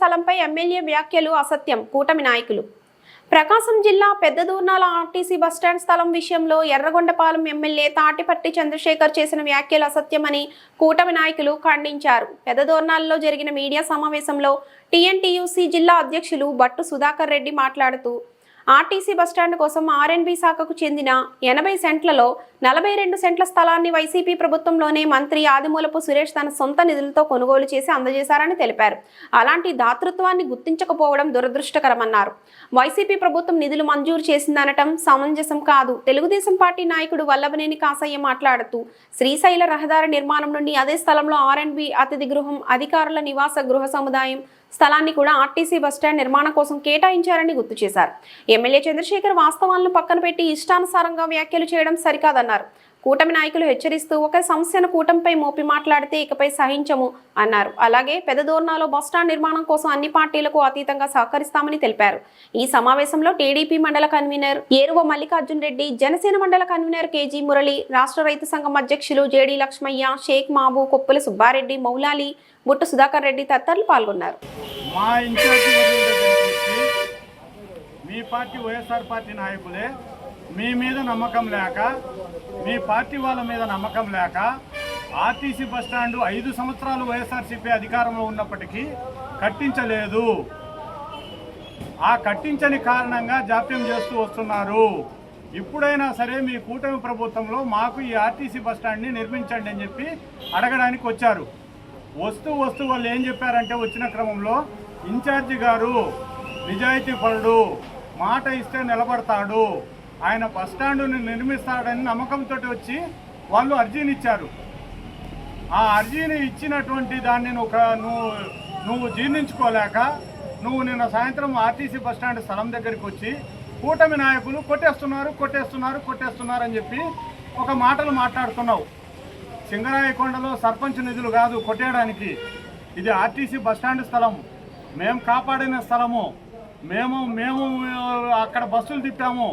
స్థలంపై MLA వ్యాఖ్యలు అసత్యం. కూటమి నాయకులు. ప్రకాశం జిల్లా పెద్దదూర్నాల ఆర్టీసీ బస్టాండ్ స్థలం విషయంలో ఎర్రగొండపాలెం ఎమ్మెల్యే తాటిపట్టి చంద్రశేఖర్ చేసిన వ్యాఖ్యలు అసత్యమని కూటమి నాయకులు ఖండించారు. పెద్దదూర్నాలలో జరిగిన మీడియా సమావేశంలో టీఎన్టీయూసీ జిల్లా అధ్యక్షులు బట్టు సుధాకర్ రెడ్డి మాట్లాడుతూ ఆర్టీసీ బస్టాండ్ కోసం ఆర్ఎన్బి శాఖకు చెందిన ఎనభై సెంట్లలో నలభై రెండు సెంట్ల స్థలాన్ని వైసీపీ ప్రభుత్వంలోనే మంత్రి ఆదిమూలపు సురేష్ తన సొంత నిధులతో కొనుగోలు చేసి అందజేశారని తెలిపారు. అలాంటి దాతృత్వాన్ని గుర్తించకపోవడం దురదృష్టకరమన్నారు. వైసీపీ ప్రభుత్వం నిధులు మంజూరు చేసిందనటం సమంజసం కాదు. తెలుగుదేశం పార్టీ నాయకుడు వల్లభనేని కాసయ్య మాట్లాడుతూ శ్రీశైల రహదారి నిర్మాణం నుండి అదే స్థలంలో ఆర్ఎన్బి అతిథి గృహం అధికారుల నివాస గృహ సముదాయం స్థలాన్ని కూడా ఆర్టీసీ బస్టాండ్ నిర్మాణం కోసం కేటాయించారని గుర్తు చేశారు. ఎమ్మెల్యే చంద్రశేఖర్ వాస్తవాలను పక్కన పెట్టి ఇష్టానుసారంగా వ్యాఖ్యలు చేయడం సరికాదన్నారు. కూటమి నాయకులు హెచ్చరిస్తూ ఒక సమస్యను కూటమిపై మోపి మాట్లాడితే ఇకపై సహించము అన్నారు. అలాగే పెదదోర్నాలో బస్టాండ్ నిర్మాణం కోసం అన్ని పార్టీలకు అతీతంగా సహకరిస్తామని తెలిపారు. ఈ సమావేశంలో టీడీపీ మండల కన్వీనర్ ఏరువ మల్లికార్జున్ రెడ్డి జనసేన మండల కన్వీనర్ కేజీ మురళి రాష్ట్ర రైతు సంఘం అధ్యక్షులు జేడి లక్ష్మయ్య షేక్ మాబు కొప్పుల సుబ్బారెడ్డి మౌలాలి బుట్ట సుధాకర్ రెడ్డి తదితరులు పాల్గొన్నారు. మీ పార్టీ వైఎస్ఆర్ పార్టీ నాయకులే మీ మీద నమ్మకం లేక మీ పార్టీ వాళ్ళ మీద నమ్మకం లేక ఆర్టీసీ బస్టాండు ఐదు సంవత్సరాలు వైఎస్ఆర్సీపీ అధికారంలో ఉన్నప్పటికీ కట్టించలేదు. ఆ కట్టించని కారణంగా జాప్యం చేస్తూ వస్తున్నారు. ఇప్పుడైనా సరే మీ కూటమి ప్రభుత్వంలో మాకు ఈ ఆర్టీసీ బస్టాండ్ని నిర్మించండి అని చెప్పి అడగడానికి వచ్చారు. వస్తూ వస్తూ వాళ్ళు ఏం చెప్పారంటే వచ్చిన క్రమంలో ఇన్ఛార్జి గారు నిజాయితీ పరుడు మాట ఇస్తే నిలబడతాడు. ఆయన బస్టాండుని నిర్మిస్తాడని నమ్మకంతో వచ్చి వాళ్ళు అర్జీని ఇచ్చారు. ఆ అర్జీని ఇచ్చినటువంటి దాన్ని నువ్వు నువ్వు నువ్వు జీర్ణించుకోలేక నువ్వు నిన్న సాయంత్రం ఆర్టీసీ బస్టాండ్ స్థలం దగ్గరికి వచ్చి కూటమి నాయకులు కొట్టేస్తున్నారు కొట్టేస్తున్నారు కొట్టేస్తున్నారు అని చెప్పి ఒక మాటలు మాట్లాడుతున్నావు. సింగరాయకొండలో సర్పంచ్ నిధులు కాదు కొట్టేయడానికి. ఇది ఆర్టీసీ బస్టాండ్ స్థలం. మేము కాపాడిన స్థలము. మేము మేము అక్కడ బస్సులు తిప్పాము.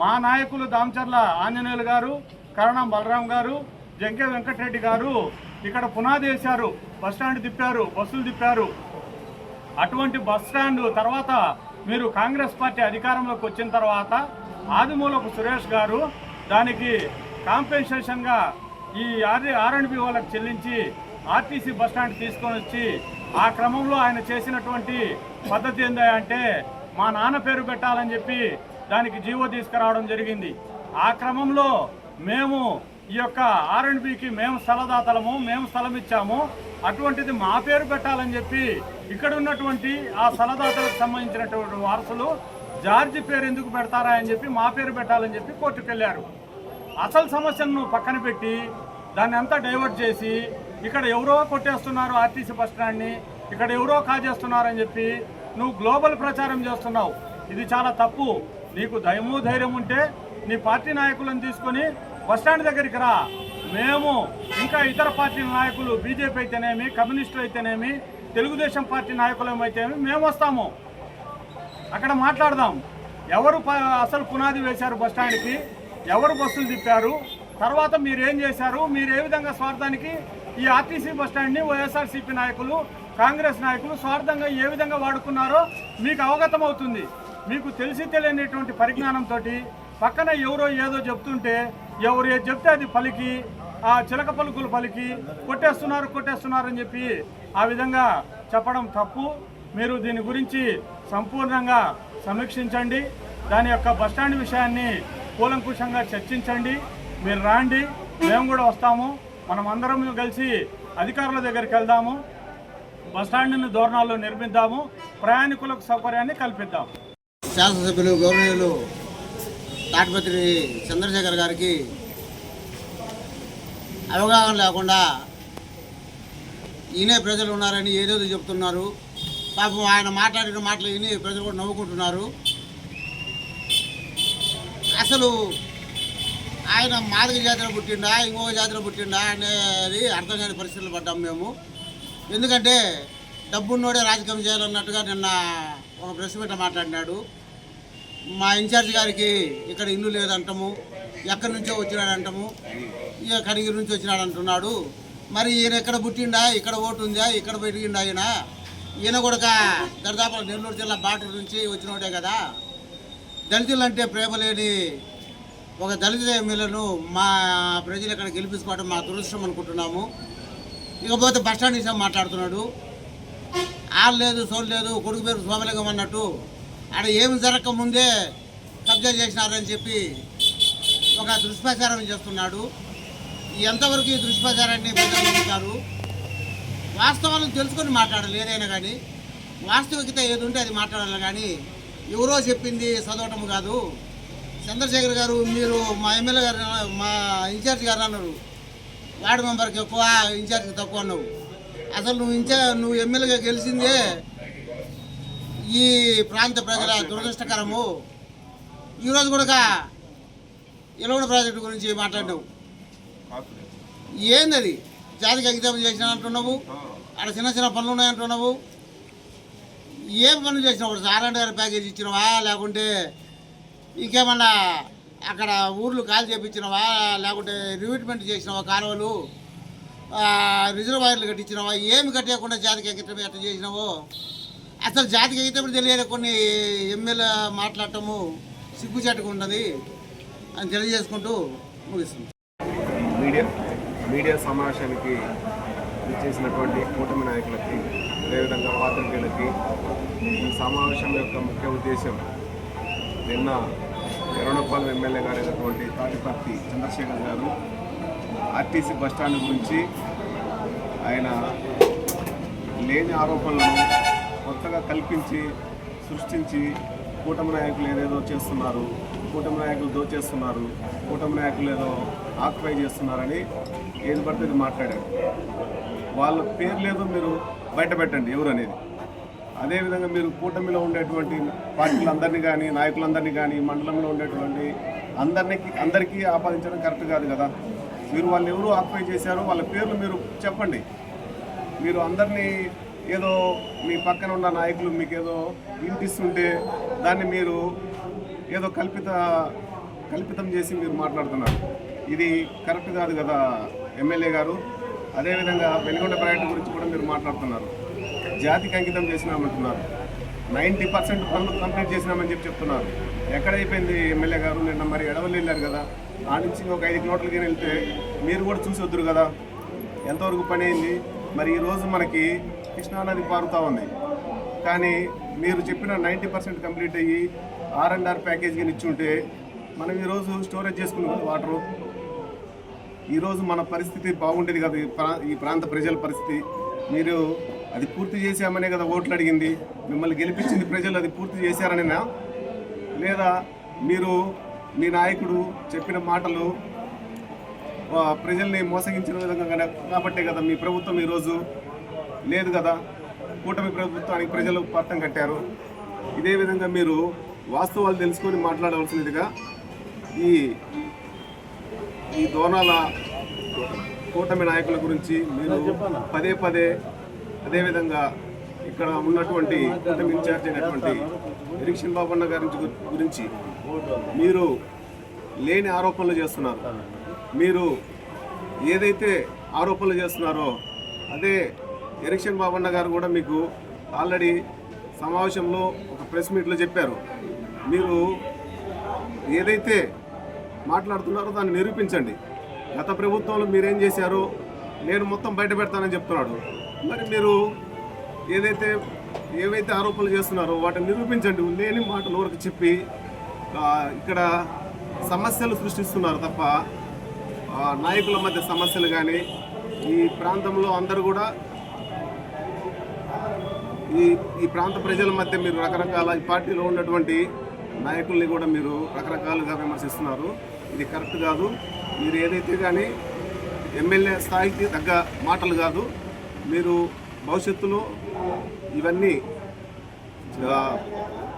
మా నాయకులు దామచర్ల ఆంజనేయులు గారు కరణం బలరాం గారు జంకే వెంకటరెడ్డి గారు ఇక్కడ పునాది వేశారు బస్టాండ్ తిప్పారు బస్సులు తిప్పారు. అటువంటి బస్ స్టాండ్ తర్వాత మీరు కాంగ్రెస్ పార్టీ అధికారంలోకి వచ్చిన తర్వాత ఆదిమూలపు సురేష్ గారు దానికి కాంపెన్సేషన్గా ఈ ఆర్ ఆర్ఎండ్బి వాళ్ళకి చెల్లించి ఆర్టీసీ బస్ స్టాండ్ తీసుకొని వచ్చి ఆ క్రమంలో ఆయన చేసినటువంటి పద్ధతి ఏందా మా నాన్న పేరు పెట్టాలని చెప్పి దానికి జీవో తీసుకురావడం జరిగింది. ఆ క్రమంలో మేము ఈ యొక్క ఆర్ఎండ్బికి మేము స్థలదాతలము మేము స్థలం ఇచ్చాము అటువంటిది మా పేరు పెట్టాలని చెప్పి ఇక్కడ ఉన్నటువంటి ఆ స్థలదాతలకు సంబంధించినటువంటి వారసులు జార్జి పేరు ఎందుకు పెడతారా అని చెప్పి మా పేరు పెట్టాలని చెప్పి కోర్టుకు వెళ్ళారు అసలు సమస్యను పక్కన పెట్టి దాన్ని అంతా డైవర్ట్ చేసి ఇక్కడ ఎవరో కొట్టేస్తున్నారు ఆర్టీసీ బస్ స్టాండ్ని ఇక్కడ ఎవరో కాజేస్తున్నారని చెప్పి నువ్వు గ్లోబల్ ప్రచారం చేస్తున్నావు. ఇది చాలా తప్పు. నీకు దయము ధైర్యం ఉంటే నీ పార్టీ నాయకులను తీసుకొని బస్ స్టాండ్ దగ్గరికి రా. మేము ఇంకా ఇతర పార్టీ నాయకులు బీజేపీ అయితేనేమి కమ్యూనిస్టులు అయితేనేమి తెలుగుదేశం పార్టీ నాయకులమైతేనేమి మేము వస్తాము. అక్కడ మాట్లాడదాం. ఎవరు ప- అసలు పునాది వేశారు బస్ స్టాండ్కి? ఎవరు బస్సులు తిప్పారు? తర్వాత మీరు ఏం చేశారు? మీరు ఏ విధంగా స్వార్థానికి ఈ ఆర్టీసీ బస్ స్టాండ్ని వైఎస్ఆర్సీపీ నాయకులు కాంగ్రెస్ నాయకులు స్వార్థంగా ఏ విధంగా వాడుకున్నారో మీకు అవగతం అవుతుంది మీకు తెలిసి తెలియనిటువంటి పరిజ్ఞానంతో పక్కన ఎవరో ఏదో చెప్తుంటే ఎవరు ఏది చెప్తే అది పలికి ఆ చిలక పలుకులు పలికి కొట్టేస్తున్నారు కొట్టేస్తున్నారు అని చెప్పి ఆ విధంగా చెప్పడం తప్పు. మీరు దీని గురించి సంపూర్ణంగా సమీక్షించండి. దాని యొక్క బస్టాండ్ విషయాన్ని కూలంకుషంగా చర్చించండి. మీరు రాండి. మేము కూడా వస్తాము. మనం అందరం కలిసి అధికారుల దగ్గరికి వెళ్దాము. బస్టాండ్ని దూరణాల్లో నిర్మిద్దాము. ప్రయాణికులకు సౌకర్యాన్ని కల్పిద్దాం శాసనసభ్యులు గౌరవనీయులు తాటిపత్రి చంద్రశేఖర్ గారికి అవగాహన లేకుండా ఈయనే ప్రజలు ఉన్నారని ఏదేదో చెప్తున్నారు. పాపం ఆయన మాట్లాడిన మాటలు విని ప్రజలు కూడా నవ్వుకుంటున్నారు. అసలు ఆయన మాదిక జాతిలో పుట్టిండా ఇంకొక జాతిలో పుట్టిండా అనేది అర్థం కాని పరిస్థితులు పడ్డాం మేము. ఎందుకంటే డబ్బున్నోడే రాజకీయం చేయాలన్నట్టుగా నిన్న ఒక ప్రెస్ మీట్ మాట్లాడినాడు. మా ఇన్ఛార్జ్ గారికి ఇక్కడ ఇల్లు లేదంటాము ఎక్కడి నుంచో వచ్చినాడంటాము ఇక కనిగిరి నుంచి వచ్చినాడు అంటున్నాడు మరి ఈయన ఎక్కడ పుట్టిండా? ఇక్కడ ఓటు ఉందా? ఇక్కడ పెరిగిండా ఆయన ఈయన కూడా దర్దాపుల నెల్లూరు జిల్లా బాటర్ నుంచి వచ్చినోడే కదా. దళితులంటే ప్రేమ లేని ఒక దళిత ఎమ్మెల్యేను మా ప్రజలు ఇక్కడ గెలిపించుకోవడం మా దురదృష్టం అనుకుంటున్నాము. ఇకపోతే బస్ స్టాండ్ విషయం మాట్లాడుతున్నాడు. ఆరు లేదు సోలు లేదు కొడుకు పేరు సోమలింగం అన్నట్టు ఆడ ఏమి జరగక ముందే కబ్జా చేసినారని చెప్పి ఒక దుష్ప్రచారం చేస్తున్నాడు. ఎంతవరకు ఈ దుష్ప్రచారాన్ని ప్రజలు వాస్తవాలను తెలుసుకొని మాట్లాడాలి ఏదైనా కానీ. వాస్తవికత ఏది ఉంటే అది మాట్లాడాలి కానీ ఎవరో చెప్పింది చదవటం కాదు. చంద్రశేఖర్ గారు మీరు మా ఎమ్మెల్యే గారు మా ఇన్ఛార్జ్ గారు అన్నారు. వార్డు మెంబర్కి ఎక్కువ ఇన్ఛార్జ్కి తక్కువ అన్నావు. అసలు నువ్వు ఇన్ఛార్జ్ నువ్వు ఎమ్మెల్యేగా గెలిచిందే ఈ ప్రాంత ప్రజల దురదృష్టకరము. ఈరోజు కూడా ఇలవడ ప్రాజెక్టు గురించి మాట్లాడినావు. ఏందది? జాతికి అంకితం చేసిన అంటున్నావు. అక్కడ చిన్న చిన్న పనులు ఉన్నాయంటున్నావు ఏం పనులు చేసినావు? సారాండ్ గారి ప్యాకేజ్ ఇచ్చినవా? లేకుంటే ఇంకేమన్నా అక్కడ ఊర్లు కాల్ చేపించినవా? లేకుంటే రివిట్మెంట్ చేసినవా కాలువలు? రిజర్వాయర్లు కట్టించినవా? ఏమి కట్టేయకుండా జాతికి అంకితం ఎట్లా చేసినావో? అసలు జాతికి అంకితం తెలియని కొన్ని ఎమ్మెల్యే మాట్లాడటము సిగ్గుచేటగా ఉండదు అని తెలియజేసుకుంటూ ముగిస్తుంది మీడియా మీడియా సమావేశానికి చేసినటువంటి కూటమి నాయకులకి అదేవిధంగా పాత్రికేయులకి ఈ సమావేశం యొక్క ముఖ్య ఉద్దేశం నిన్న ఎరణపాలెం ఎమ్మెల్యే గారు అయినటువంటి తాటిపర్తి చంద్రశేఖర్ గారు ఆర్టీసీ బస్టాండ్ గురించి ఆయన లేని ఆరోపణలను కొత్తగా కల్పించి సృష్టించి కూటమి నాయకులు ఏదేదో చేస్తున్నారు కూటమి నాయకులు దోచేస్తున్నారు కూటమి నాయకులు ఏదో ఆక్యుపై చేస్తున్నారని ఏది పడితే మాట్లాడారు. వాళ్ళ పేరు లేదు మీరు బయట పెట్టండి ఎవరు అనేది అదేవిధంగా మీరు కూటమిలో ఉండేటువంటి పార్టీలందరినీ కానీ నాయకులందరినీ కానీ మండలంలో ఉండేటువంటి అందరికీ అందరికీ ఆపాదించడం కరెక్ట్ కాదు కదా. మీరు వాళ్ళు ఎవరు ఆక్యుపై చేశారో వాళ్ళ పేర్లు మీరు చెప్పండి. మీరు అందరినీ ఏదో మీ పక్కన ఉన్న నాయకులు మీకు ఏదో వినిపిస్తుంటే దాన్ని మీరు ఏదో కల్పిత కల్పితం చేసి మీరు మాట్లాడుతున్నారు. ఇది కరెక్ట్ కాదు కదా ఎమ్మెల్యే గారు. అదేవిధంగా వెలుగొండ పర్యటన గురించి కూడా మీరు మాట్లాడుతున్నారు. జాతికి అంకితం చేసినామంటున్నారు. నైంటీ పర్సెంట్ పనులు కంప్లీట్ చేసినామని చెప్పి చెప్తున్నారు. ఎక్కడైపోయింది ఎమ్మెల్యే గారు? నిన్న మరి ఎడవలు వెళ్ళారు కదా. ఆ నుంచి ఒక ఐదు కిలోమీటర్లకి వెళ్తే మీరు కూడా చూసి వద్దురు కదా. ఎంతవరకు పని అయింది? మరి ఈరోజు మనకి కృష్ణానది పారుతూ ఉంది. కానీ మీరు చెప్పిన నైంటీ పర్సెంట్ కంప్లీట్ అయ్యి ఆర్ అండ్ ఆర్ ప్యాకేజ్ కానీ ఇచ్చుంటే మనం ఈరోజు స్టోరేజ్ చేసుకున్నాం వాటరు. ఈరోజు మన పరిస్థితి బాగుండేది కదా. ఈ ప్రా ఈ ప్రాంత ప్రజల పరిస్థితి. మీరు అది పూర్తి చేశామనే కదా ఓట్లు అడిగింది. మిమ్మల్ని గెలిపించింది ప్రజలు అది పూర్తి చేశారనేనా? లేదా మీరు మీ నాయకుడు చెప్పిన మాటలు ప్రజల్ని మోసగించిన విధంగా కాబట్టే కదా మీ ప్రభుత్వం ఈరోజు లేదు కదా. కూటమి ప్రభుత్వానికి ప్రజలు పట్టం కట్టారు. ఇదే విధంగా మీరు వాస్తవాలు తెలుసుకొని మాట్లాడవలసినదిగా ఈ ఈ దోనాల కూటమి నాయకుల గురించి మీరు పదే పదే అదేవిధంగా ఇక్కడ ఉన్నటువంటి కూటమి ఇన్ఛార్జ్ అయినటువంటి నిరీక్షణ్ బాబన్న గారి గురించి మీరు లేని ఆరోపణలు చేస్తున్నారు. మీరు ఏదైతే ఆరోపణలు చేస్తున్నారో అదే ఎరిక్షన్ బాబన్న గారు కూడా మీకు ఆల్రెడీ సమావేశంలో ఒక ప్రెస్ మీట్లో చెప్పారు. మీరు ఏదైతే మాట్లాడుతున్నారో దాన్ని నిరూపించండి. గత ప్రభుత్వంలో మీరేం చేశారో? నేను మొత్తం బయట పెడతానని చెప్తున్నాడు. మరి మీరు ఏదైతే ఏవైతే ఆరోపణలు చేస్తున్నారో వాటిని నిరూపించండి. లేని మాటలు వరకు చెప్పి ఇక్కడ సమస్యలు సృష్టిస్తున్నారు తప్ప ఆ, నాయకుల మధ్య సమస్యలు కానీ ఈ ప్రాంతంలో అందరూ కూడా ఈ ఈ ప్రాంత ప్రజల మధ్య మీరు రకరకాల ఈ పార్టీలో ఉన్నటువంటి నాయకుల్ని కూడా మీరు రకరకాలుగా విమర్శిస్తున్నారు. ఇది కరెక్ట్ కాదు. మీరు ఏదైతే కానీ ఎమ్మెల్యే స్థాయికి తగ్గ మాటలు కాదు. మీరు భవిష్యత్తులో ఇవన్నీ